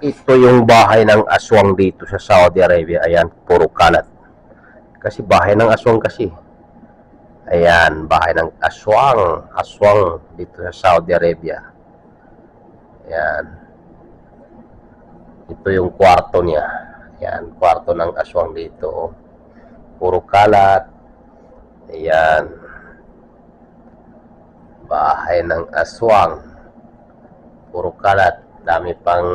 Ito yung bahay ng aswang dito sa Saudi Arabia. Ayan, puro kalat. Kasi bahay ng aswang kasi. Ayan, bahay ng aswang. Aswang dito sa Saudi Arabia. Ayan. Ito yung kwarto niya. Ayan, kwarto ng aswang dito. Puro kalat. Ayan. Bahay ng aswang. Puro kalat. Dami pang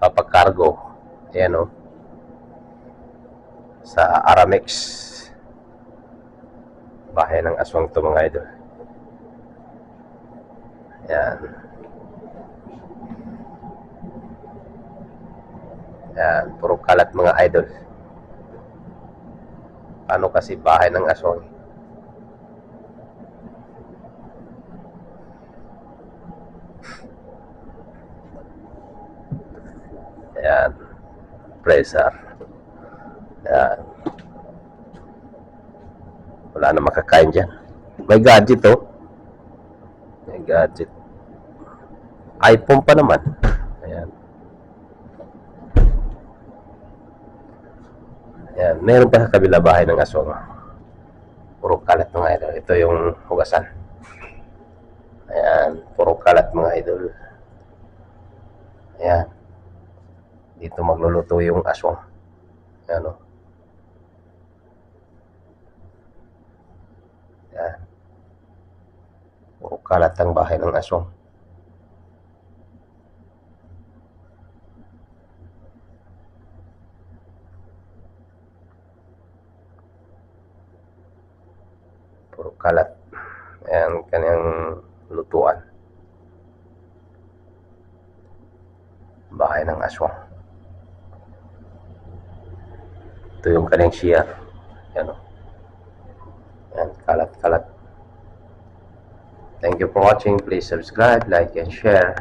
papakargo. Ayan o. Sa Aramex. Bahay ng aswang to mga idol. Ayan. Ayan. Puro kalat mga idol. Ano kasi bahay ng aswang? Ayan. Pressure. Ayan. Wala na makakain dyan. May gadget oh. May gadget. iPhone pa naman. Ayan. Ayan. Meron pa sa kabila bahay ng aswang. Puro kalat mga idol. Ito yung hugasan. Ayan. Puro kalat mga idol. Ayan. Dito magluluto yung aswang. Ayan o. Ayan. Puro kalat ang bahay ng aswang. Puro kalat. Ayan, kanyang lutuan. Bahay ng aswang. Ito yung kanyang share. Yan o. Yan, kalat-kalat. Thank you for watching. Please subscribe, like, and share.